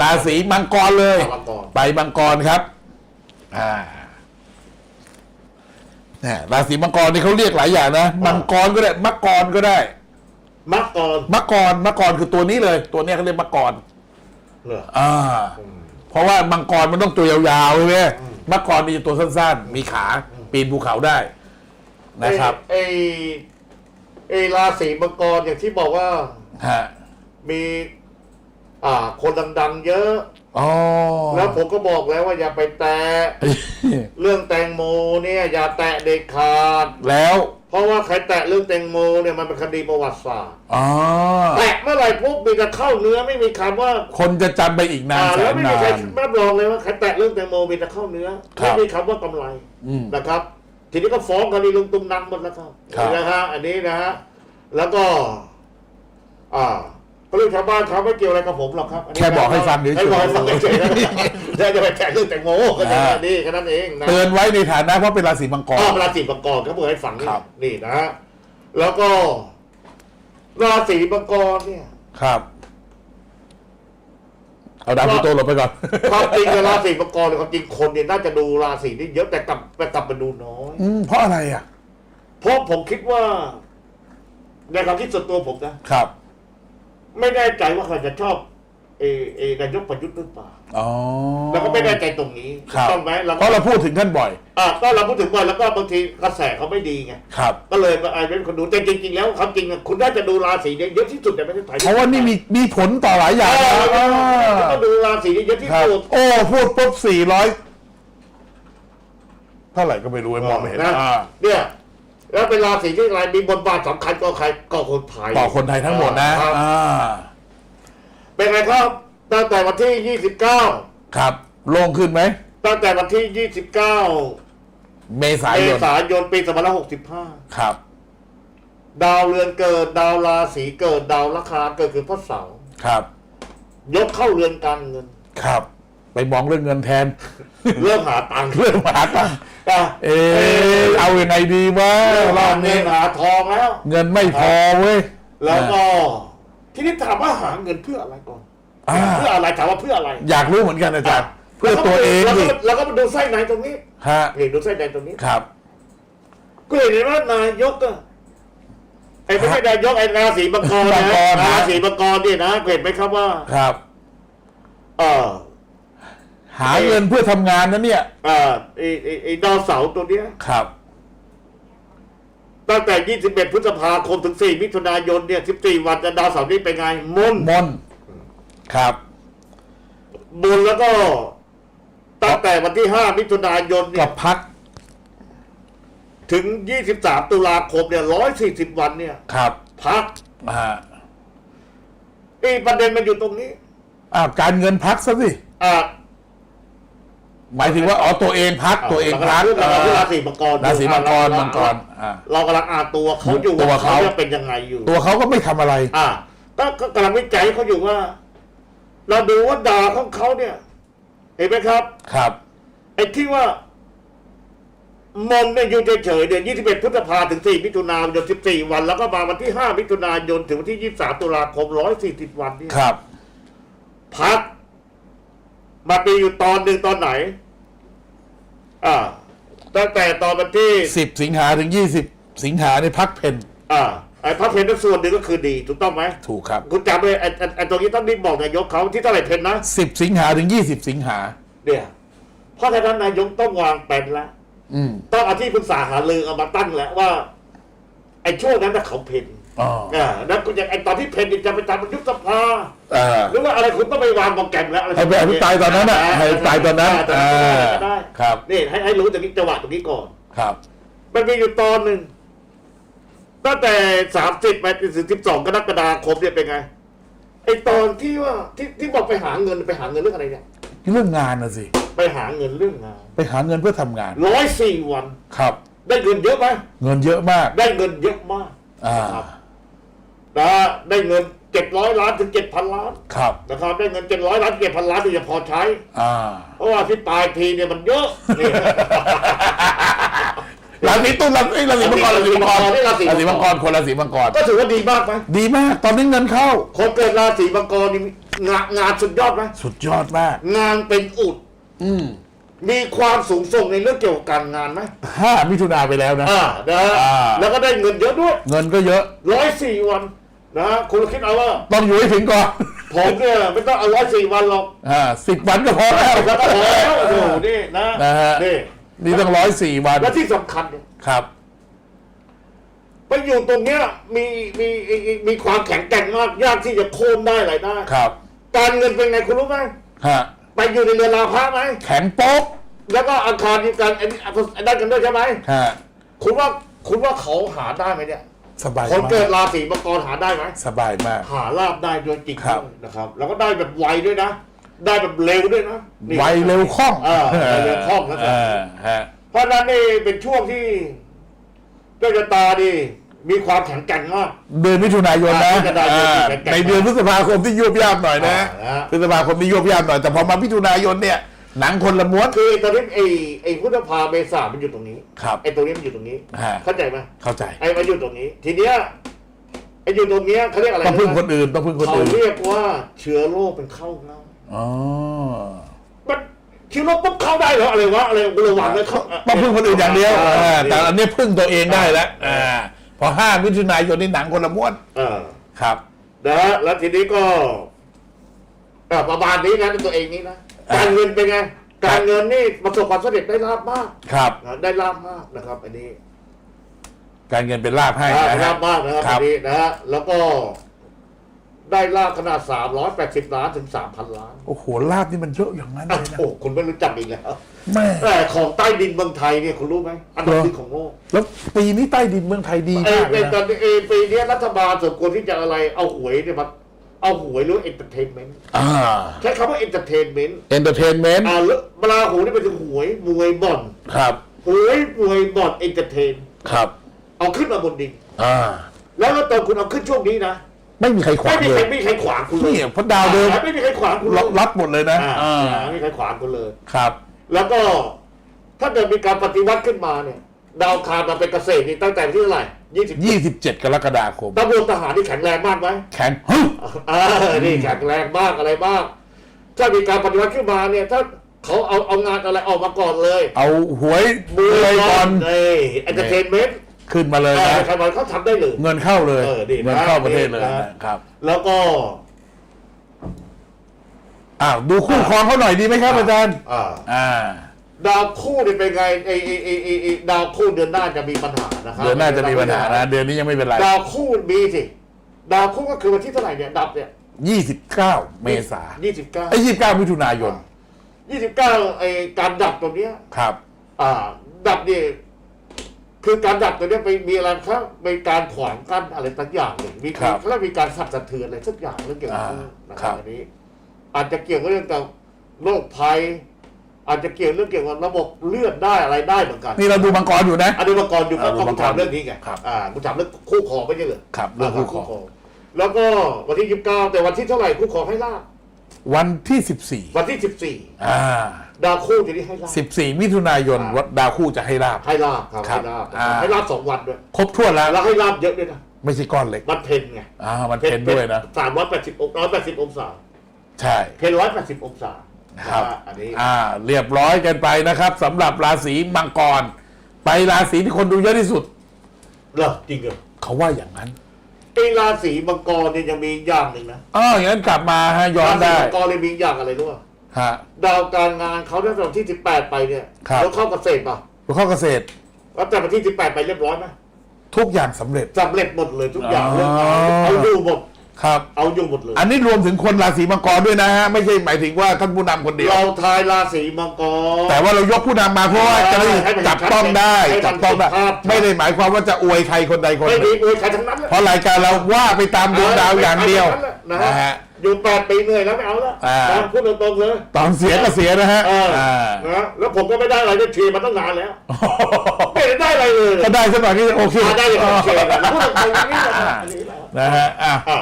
ราศีมังกรเลย มังกร ไปมังกรครับ อ่าเนี่ยราศีมังกรนี่เขาเรียกหลายอย่างนะมังกรก็ได้มังกรก็ได้มักกรมังกรมังกรคือตัวนี้เลย ตัวเนี้ยเขาเรียกมังกรเหรออ่า อืม เพราะว่ามังกรมันต้องตัวยาวๆใช่ไหมอืม มังกรมีตัวสั้นๆ มีขาปีนภูเขาได้นะครับ ไอไอราศีมังกรอย่างที่บอกว่า ฮะ มี อ่า คนดังๆเยอะ อ๋อแล้วผมก็บอกแล้วว่าอย่าไปแตะ เรื่องแตงโมเนี่ยอย่าแตะเด็ดขาด แล้วเพราะว่าใครแตะเรื่องแตงโมเนี่ยมันเป็นคดีประวัติศาสตร์ อ๋อแตะเมื่อไหร่ปุ๊บมีแต่เข้าเนื้อไม่มีคำว่าคนจะจำไปอีกนานอ่าแสแล้วนไม่นามีใครน รับรองเลยว่าใครแตะเรื่องแตงโมมีแต่เข้าเนื้อครับ ไม่มีคำว่ากำไรอืม นะครับ ทีนี้ก็ฟ้องคดีลุงตุ้มนังหมดแล้วครับครับ นะฮะอันนี้นะฮะแล้วก็ อ่าก็ เรื่องชาวบ้านเขาไม่เกี่ยวอะไรกับผมหรอกครับนนี้แค่บอกให้ฟังเฉยๆ แค่บอกให้ฟังเฉยๆนะแล้วจะไปแตะเรื่องแตงโมก็จะนี่แค่นั้นเองนะ เตือนไว้ในฐานะเพราะเป็นราศีมังกรอ๋อราศีมังกรเขาบอกให้ฟังนี่ครับ นี่นะฮะแล้วก็ ราศีมังกรเนี่ย ครับ เอาดาวพลูโตหลบไปก่อน ความจริงกับราศีมังกรเนี่ยความจริงคนเนี่ยน่าจะดูราศีนี้เยอะแต่กลับแต่กลับมาดูน้อย อืมเพราะอะไรอะ เพราะผมคิดว่า ในความคิดส่วนตัวผมนะ ครับ ไม่แน่ใจว่าใครจะชอบเอเอนายกประยุทธ์หรือเปล่าอ๋อแล้วก็ไม่แน่ใจตรงนี้ครับต้องไหมเราเพราะเราพูดถึงท่านบ่อย อะก็เราพูดถึงว่าแล้วก็บางทีกระแสเขาไม่ดีไงครับ ก็เลยมาไอ้เป็นคนดูแต่จริงๆแล้วความจริงอะคุณน่าจะดูราศีเนี้เยอะที่สุดในประเทศไทยเพราะว่านี่มีมีผลต่อหลายอย่างเอนะออ่าก็ดูราศีนี้เยอะที่ครับสุด โอ้พูดปุ๊บสี่ร้อยเท่าไหร่ก็ไม่รู้ไอ้มองไม่เห็นนะอ่า เนี่ย แล้วเป็นราศีที่อะไรมีบทบาทสำคัญก็ใครก็คนไทยต่อคนไทยทั้งหมดนะครับอ่าเป็นไงครับตั้งแต่วันที่ 29 ครับ โล่งขึ้นไหม ตั้งแต่วันที่ 29 เมษาเมยนษายนปี2565 ครับ ดาวเรือนเกิด ดาวราศีเกิด ดาวราคาเกิดคือพระเสาร์ครับ ยกเข้าเรือนการเงิน ครับ ไปมองเรื่องเงินแทน เริ่มหาตังค์เรื่องหมาตังค์ อะเออ เอายังไงดีวะเริ่มรอหาบเงินี้นหาทองแล้ว เงินไม่พอเว้ยแล้วก็ทีนี้ถามว่าหาเงินเพื่ออะไรก่อนอ่าเพื่ออะไรถามว่าเพื่ออะไร อยากรู้เหมือนกันอาจารย์เพื่อตัวเองแล้วดิก็แล้วก็มาดูไส้ในตรงนี้ฮะนี่ดูไส้ในตรงนี้ครับ ก็เห็นว่านายกอะไอ้ไม่ใช่นายกไอ้ราศีมังกรมันะงกรนะราศีมังกรเนี่ยนะเห็นไหมครับว่า ครับ เออหาเงินเพื่อทำงานนะเนี่ยเออไอ้ไอ้ไอ้ดาวเสาร์ตัวเนี้ยครับ ตั้งแต่ 21 พฤษภาคมถึง 4 มิถุนายนเนี่ย 14 วันจะดาวเสาร์นี้เป็นไงมนมนครับมนแล้วก็ ตั้งแต่วันที่ 5 มิถุนายนเนี่กัยบพัก ถึง 23 ตุลาคมเนี่ย 140 วันเนี่ย ครับพักอ่าไอ้ประเด็นมันอยู่ตรงนี้อ้าวการเงินพักซะสิอ่า หมายถึงว่าอ๋อตัวเองพักตัวเองพักเรากำลังพูดราศีมังกรราศีมังกรอะมังกรอ่าเรากำลังอ่านตัวเขาอยู่ตัวว่าเขาเขาจะเป็นยังไงอยู่ ตัวเขาก็ไม่ทำอะไร อ่าก็ก็กำลังวิจัยเขาอยู่ว่า เราดูว่าดาวของเขาเนี่ย เห็นไหมครับ ครับไอ้ที่ว่ามนเนี่ยอยู่เฉยๆเนี่ย21พฤษภาถึง 4 มิถุนายน 14 วัน แล้วก็มาวันที่ 5 มิถุนายน ถึงวันที่ 23 ตุลาคม 140 วันเนี่ยครับ พัก มาตีอยู่ตอนหนึ่งตอนไหน อ่าตั้งแต่ตอนวันที่สิบสิงหาถึงยี่สิบสิงหาในพักเพนอ่าไอ้พักเพนทั้งส่วนหนึ่งก็คือดีถูกต้องไหมถูกครับคุณจำเลยไอ้ไอ้ไอ้ตรงนี้ต้องรีบบอกนายกเขาที่เท่าไหร่เพนนะสิบสิงหาถึงยี่สิบสิงหา เนี่ยเพราะฉะนั้นนายกต้องวางแผนแล้ว อืมต้องเอาที่ปรึกษาหารือเอามาตั้งแล้วว่า ไอ้ช่วงนั้นน่ะเขาเพนอ๋ออ่าแล้วคุณอย่างไอ้ตอนที่เพนเนี่ยจะไปทำยุบสภาอ่า หรือว่าอะไรคุณต้องไปวางโปรแกรมแล้วอะไรให้ไปอภิปรายตอนนั้นน่ะให้อภิปรายตอนนั้นอ่าอ่าก็ได้ครับ นี่ให้ให้รู้ตรงนี้จังหวะตรงนี้ก่อน ครับ มันมีอยู่ตอนหนึ่งตั้งแต่สามสิบไปถึงสิบสองกรกฎาคมเนี่ยเป็นไงไอ้ตอนที่ว่าที่ที่บอกไปหาเงินไปหาเงินเรื่องอะไรเนี่ย เรื่องงานนะสิ ไปหาเงินเรื่องงานไปหาเงินเพื่อทำงาน ร้อยสี่วัน ครับ ได้เงินเยอะไหมเงินเยอะมาก ได้เงินเยอะมากอ่า นะครับนะได้เงิน เจ็ดร้อยล้านถึงเจ็ดพันล้านครับนะครับได้เงินเจ็ดร้อยล้านเจ็ดพันล้านที่จะพอใช้ อ่าเพราะว่าที่ปลายทีเนี่ยมันเยอะนี่ ราศีตุลราศีราศีมังกรราศีมังกรราศีมังกรราศีมังกรคนราศีมังกร ก็ถือว่าดีมากไหมดีมากตอนนี้เงินเข้า คนเกิดราศีมังกรนี่งานงานสุดยอดไหมสุดยอดมาก งานเป็นอุด อืมมีความสูงส่งในเรื่องเกี่ยวกับการงานไหมห้ามิถุนาไปแล้วนะ อ่านะฮะอ่า แล้วก็ได้เงินเยอะด้วยเงินก็เยอะ ร้อยสี่วัน นะฮะคุณคิดเอาว่า ต้องอยู่ให้ถึงก่อนผมเนี่ยไม่ต้องเอาร้อยสี่วันหรอกอ่าสิบวันก็พอแล้วแล้วก็พอแล้วโอ้โหนี่นะนะฮะนี่นี่ต้องร้อยสี่วันและที่สำคัญเนี่ยครับ ไปอยู่ตรงเนี้ยมีมีมีมีความแข็งแกร่งมากยากที่จะโค่นได้อะไรได้ครับการเงินเป็นไงคุณรู้ไหมฮะไปอยู่ในเรือนราพะไหมแข็งโป๊กแล้วก็อังคารมีการอันนี้อันนั้นกันด้วยใช่ไหมฮะคุณว่าคุณว่าเขาหาได้ไหมเนี่ย สบายคนมาเกิดกราศีมังกรหาได้ไหมสบายมาก หาลาบได้ด้วยจริงครับด้วยนะครับ แล้วก็ได้แบบไวด้วยนะ ได้แบบเร็วด้วยนะนี่ ไวเร็วคล่องเออไวเร็วคล่องนะครับเออฮะ เพราะฉะนั้นนี่เป็นช่วงที่เจ้าชะตาดีมีความแข็งแกร่งมาก เดือนมิถุนายนนะอ่ามิถุนายนอ่าแข็งแกร่งในเดือนพฤษภาคมที่ยุบยาบหน่อยนะอ่าพฤษภาคมที่ยุบยาบหน่อยแต่พอมามิถุนายนเนี่ย หนังคนละม้วน คือตอนนี้ไอ้ไอ้พุทธภาเมษามันอยู่ตรงนี้ครับไอ้ตรงนี้มันอยู่ตรงนี้ ฮะเข้าใจไหมเข้าใจ ไอ้มันอยู่ตรงนี้ ทีเนี้ยไอ้อยู่ตรงเนี้ยเขาเรียกอะไรต้องพึ่งรู้คไหมนอื่นต้องพึ่งคนเขาอื่นเรียกว่าเชื้อโรคเป็นเข้าง่ายอ๋อมันเชื้อโรคปุ๊บเข้าได้เหรออะไรวะอะไรกูระวังเลยเข้าต้องพึ่งคนอื่นอย่างเดียวอ่าอ่าแต่อันนี้พึ่งตัวเองได้แล้วอ่าพอห้ามิถุนายนนี่หนังคนละม้วนเออครับ นะฮะแล้วทีนี้ก็อะประมาณนี้นะเป็นตัวเองนี้นะอ่า การเงินเป็นไง การเงินนี่ประสบความสำเร็จได้ลาบมากครับ นะได้ลาบมากนะครับ อันนี้การเงินเป็นลาภให้ได้นะลาฮะบมากนะครับครัอับนนี้นะฮะแล้วก็ได้ลาบขนาดสามร้อยแปดสิบล้านถึงสามพันล้านโอ้โหลาภนี่มันเยอะอย่างนั้นอ้าเลยนะโอ้คุณไม่รู้จักอีกแล้วแม่ แต่ของใต้ดินเมืองไทยเนี่ยคุณรู้ไหมอันดับเหรอหนึ่งของโลกแล้วปีนี้ใต้ดินเมืองไทยดีเอมาอกเลในยตอนะนเออปีนี้รัฐบาลสมควรที่จะอะไรเอาหวยเนี่ยมา เอาหวยหรือเอนเตอร์เทนเมนต์อ่าใช้คำว่าเอนเตอร์เทนเมนต์เอนเตอร์เทนเมนต์อ่าแล้วเวลาหูนี่เป็นหวยมวยบ่อนครับหวยมวยบ่อนเอนเตอร์เทนครับ เอาขึ้นมาบนดินอ่าแล้วก็ตอนคุณเอาขึ้นช่วงนี้นะไม่มีใครขวาไม่งมีเลใครยไม่มีใครขวางคุณเลยนี่เพราะดาวเดิมอ่ไม่มีใครขวางคุณเลยรับหมดเลยนะอ่าอ่าไม่มีใครขวางคุณเลย ครับ แล้วก็ถ้าเกิดมีการปฏิวัติขึ้นมาเนี่ย ดาวคารมาเป็นเกษตรนี่ตั้งแต่วันที่เท่าไหร่ยี่สิบ27 กรกฎาคมตำรวจทหารนี่แข็งแรงมากไหมแข็งฮึ่มอ่านี่แข็งแรงมากอะไรบ้างถ้ามีการปฏิวัติขึ้นมาเนี่ย ถ้าเขาเอาเอางานอะไรออกมาก่อนเลยเอาหวยมืเลยบอลเอ้เอนเตอร์เทนเมนต์ขึ้นมาเลยนะใครบอลเขาทำได้เลย เงินเข้าเลยเออดีนะเงินเข้าประเทศเลยดีนะ นะครับแล้วก็ อ้าวดูคู่ครองเขาหน่อยดีไหมครับอาจารย์ อ่า อ่า ดาวคู่นี่เป็นไงไอไอไอไอ้ไอดาวคู่เดือนหน้าจะมีปัญหานะครับเดือนหน้าจะมีปัญหานะเดือนนี้ยังไม่เป็นไรดาวคู่มีสิดาวคู่ก็คือวันที่เท่าไหร่เนี่ยดับเนี่ย29 เมษายี่สิบเก้าไอ้ย29มิถุนายนยี่สิบเก้าไอการดับตรงเนี้ยครับ อ่า ดับนี่คือการดับตัวเนี้ยไปมีอะไรครับมีการขวางกั้นอะไรสักอย่างหนึ่งมีครับแล้วมีการสั่นสะเทือนอะไรสักอย่างเรื่องเกี่ยวกับอ่านะคครัรับบอันนี้ อาจจะเกี่ยวกับเรื่องกับโรคภัย อาจจะเกี่ยวเรื่องเกี่ยวกับระบบเลือดได้อะไรได้เหมือนกันนี่เราดูมังกรอยู่นะ อันนี้มาก่อนอยู่ก็อ่าก็มาถามเรื่องนี้ไงครับ อ่ากูถามเรื่องคู่ครองไม่ใช่เหรอครับเรื่องคู่ครองแล้วก็วันที่ยี่สิบเก้าแต่วันที่เท่าไหร่คู่ครองให้ลาบวันที่ วันที่สิบสี่14 อ่า ดาวคู่จะได้ให้ลาบ 14 มิถุนายนอ่าวัดดาวคู่จะให้ลาบ ให้ลาบครับครับให้ลาบอ่า ให้ลาบสองวันด้วยครบถ้วนแล้ว แล้วให้ลาบเยอะด้วยนะไม่ใช่ก้อนเล็กมันเพนไงอ่ามันเป็นด้วยนะ สามร้อยแปดสิบองร้อยแปดสิบองศาใช่ เพนร้อยแปดสิบองศา ครับนะฮะอันนี้อ่า เรียบร้อยกันไปนะครับสำหรับราศีมังกร ไปราศีที่คนดูเยอะที่สุด เหรอจริงเหรอเขาว่าอย่างนั้นไอ้ราศีมังกรเนี่ยยังมีอย่างหนึ่งนะอ๋ออย่างนั้นกลับมาฮะย้อนราศีได้มังกรเลยมีอย่างอะไรรู้ป่ะฮะ ดาวการงานเขาตั้งแต่วันที่สิบแปดไปเนี่ยครับ แล้วเข้าเกษตรป่ะหัวข้อเกษตรแล้วแต่วันที่สิบแปดไปเรียบร้อยไหมทุกอย่างสำเร็จ สำเร็จหมดเลยทุกอย่างอ๋อ เรื่องงานเอาอยู่หมด ครับ เอาอยู่หมดเลย อันนี้รวมถึงคนราศีมังกรด้วยนะฮะ ไม่ใช่หมายถึงว่าท่านผู้นำคนเดียว เราทายราศีมังกร แต่ว่าเรายกผู้นำมาเพราะว่าจะได้ให้มันจับต้องได้ให้มันจับต้องได้ เห็นภาพ ไม่ได้หมายความว่าจะอวยใครคนใดคนหไม่นึ่ดีงอวยใครทั้งนั้นแหละเพราะรายการเราว่าไปตามดวงดาวอย่างเดียวนะนะฮะ ฮะอยู่แปดปีเหนื่อยแล้วไม่เอาแล้วอ่า นะพูดตรงๆเลย ตอนเสียก็เสียนะฮะเอออ่านะแล้วผมก็ไม่ได้อะไรได้เชียร์มาตั้งนานแล้ว ไม่ได้อะไรเลยถ้าได้สักหน่อยนี่โอเคมาได้เลยโอเคนะพูดตรงๆอย่างนี้แหละอันนี้แหละนะฮะอะ อะ